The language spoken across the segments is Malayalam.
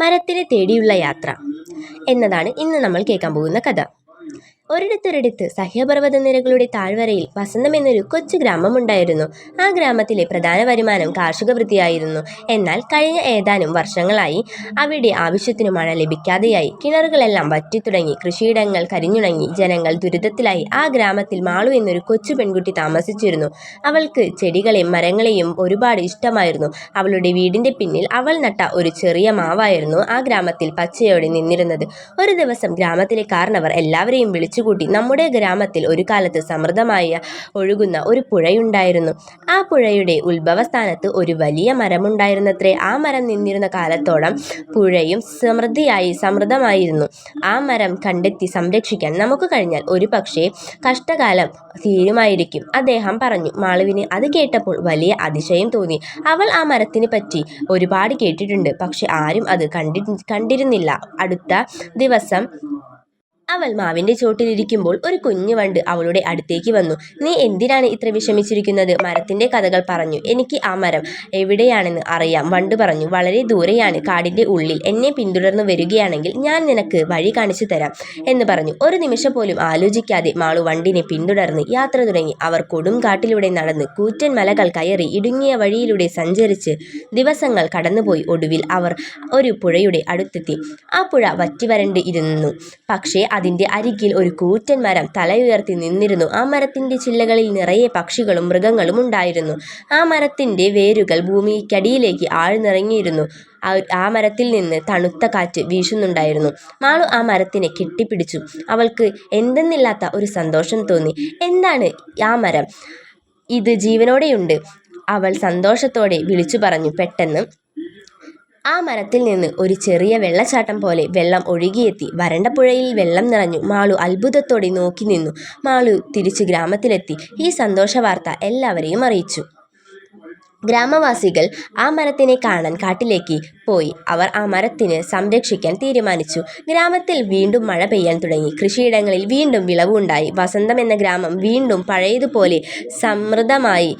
മരത്തിനെ തേടിയുള്ള യാത്ര എന്നതാണ് ഇന്ന് നമ്മൾ കേൾക്കാൻ പോകുന്ന കഥ. ഒരിടത്തൊരിടത്ത് സഹ്യപർവത നിരകളുടെ താഴ്വരയിൽ വസന്തം എന്നൊരു കൊച്ചു ഗ്രാമമുണ്ടായിരുന്നു. ആ ഗ്രാമത്തിലെ പ്രധാന വരുമാനം കാർഷിക വൃത്തിയായിരുന്നു എന്നാൽ കഴിഞ്ഞ ഏതാനും വർഷങ്ങളായി അവിടെ ആവശ്യത്തിന് മഴ ലഭിക്കാതെയായി. കിണറുകളെല്ലാം വറ്റിത്തുടങ്ങി കൃഷിയിടങ്ങൾ കരിഞ്ഞുണങ്ങി ജനങ്ങൾ ദുരിതത്തിലായി. ആ ഗ്രാമത്തിൽ മാളു എന്നൊരു കൊച്ചു പെൺകുട്ടി താമസിച്ചിരുന്നു. അവൾക്ക് ചെടികളെയും മരങ്ങളെയും ഒരുപാട് ഇഷ്ടമായിരുന്നു. അവളുടെ വീടിന്റെ പിന്നിൽ അവൾ നട്ട ഒരു ചെറിയ മാവായിരുന്നു ആ ഗ്രാമത്തിൽ പച്ചയോടെ നിന്നിരുന്നത്. ഒരു ദിവസം ഗ്രാമത്തിലെ കാരണവർ എല്ലാവരെയും വിളിച്ചുകൂട്ടി നമ്മുടെ ഗ്രാമത്തിൽ ഒരു കാലത്ത് സമൃദ്ധമായ ഒഴുകുന്ന ഒരു പുഴയുണ്ടായിരുന്നു. ആ പുഴയുടെ ഉത്ഭവസ്ഥാനത്ത് ഒരു വലിയ മരമുണ്ടായിരുന്നത്രേ. ആ മരം നിന്നിരുന്ന കാലത്തോളം പുഴയും സമൃദ്ധിയായി സമൃദ്ധമായിരുന്നു. ആ മരം കണ്ടെത്തി സംരക്ഷിക്കാൻ നമുക്ക് കഴിഞ്ഞാൽ ഒരു പക്ഷേ കഷ്ടകാലം തീരുമായിരിക്കും. അദ്ദേഹം പറഞ്ഞു മാളുവിന് അത് കേട്ടപ്പോൾ വലിയ അതിശയം തോന്നി. അവൾ ആ മരത്തിനെ പറ്റി ഒരുപാട് കേട്ടിട്ടുണ്ട്. പക്ഷെ ആരും അത് കണ്ടി കണ്ടിരുന്നില്ല. അടുത്ത ദിവസം അവൾ മാവിന്റെ ചോട്ടിലിരിക്കുമ്പോൾ ഒരു കുഞ്ഞു വണ്ട് അവളുടെ അടുത്തേക്ക് വന്നു. നീ എന്തിനാണ് ഇത്ര വിഷമിച്ചിരിക്കുന്നത്? മരത്തിന്റെ കഥകൾ പറഞ്ഞു. എനിക്ക് ആ മരം എവിടെയാണെന്ന് അറിയാം വണ്ട് പറഞ്ഞു. വളരെ ദൂരെയാണ് കാടിന്റെ ഉള്ളിൽ. എന്നെ പിന്തുടർന്ന് വരികയാണെങ്കിൽ ഞാൻ നിനക്ക് വഴി കാണിച്ചു തരാം എന്ന് പറഞ്ഞു. ഒരു നിമിഷം പോലും ആലോചിക്കാതെ മാളു വണ്ടിനെ പിന്തുടർന്ന് യാത്ര തുടങ്ങി. അവർ കൊടും കാട്ടിലൂടെ നടന്ന് കൂറ്റൻ മലകൾ കയറി ഇടുങ്ങിയ വഴിയിലൂടെ സഞ്ചരിച്ച് ദിവസങ്ങൾ കടന്നുപോയി. ഒടുവിൽ അവർ ഒരു പുഴയുടെ അടുത്തെത്തി. ആ പുഴ വറ്റിവരണ്ട് ഇരുന്നു. പക്ഷേ അതിന്റെ അരികിൽ ഒരു കൂറ്റൻ മരം തലയുയർത്തി നിന്നിരുന്നു. ആ മരത്തിന്റെ ചില്ലകളിൽ നിറയെ പക്ഷികളും മൃഗങ്ങളും ഉണ്ടായിരുന്നു. ആ മരത്തിന്റെ വേരുകൾ ഭൂമിക്കടിയിലേക്ക് ആഴ്ന്നിറങ്ങിയിരുന്നു. ആ- മരത്തിൽ നിന്ന് തണുത്ത കാറ്റ് വീശുന്നുണ്ടായിരുന്നു. മാളു ആ മരത്തിനെ കെട്ടിപ്പിടിച്ചു. അവൾക്ക് എന്തെന്നില്ലാത്ത ഒരു സന്തോഷം തോന്നി. എന്താണ് ആ മരം? ഇത് ജീവനോടെയുണ്ട് അവൾ സന്തോഷത്തോടെ വിളിച്ചു പറഞ്ഞു. പെട്ടെന്ന് ആ മരത്തിൽ നിന്ന് ഒരു ചെറിയ വെള്ളച്ചാട്ടം പോലെ വെള്ളം ഒഴുകിയെത്തി വരണ്ട പുഴയിൽ വെള്ളം നിറഞ്ഞു. മാളു അത്ഭുതത്തോടെ നോക്കി നിന്നു. മാളു തിരിച്ചു ഗ്രാമത്തിലെത്തി. ഈ സന്തോഷ വാർത്ത എല്ലാവരെയും അറിയിച്ചു. ഗ്രാമവാസികൾ ആ മരത്തിനെ കാണാൻ കാട്ടിലേക്ക് പോയി. അവർ ആ മരത്തിന് സംരക്ഷിക്കാൻ തീരുമാനിച്ചു. ഗ്രാമത്തിൽ വീണ്ടും മഴ പെയ്യാൻ തുടങ്ങി. കൃഷിയിടങ്ങളിൽ വീണ്ടും വിളവുണ്ടായി. വസന്തം എന്ന ഗ്രാമം വീണ്ടും പഴയതുപോലെ സമൃദ്ധമായി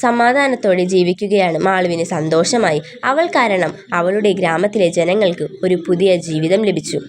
സമാധാനത്തോടെ ജീവിക്കുകയാണ് മാളുവിന് സന്തോഷമായി. അവൾ കാരണം അവളുടെ ഗ്രാമത്തിലെ ജനങ്ങൾക്ക് ഒരു പുതിയ ജീവിതം ലഭിച്ചു.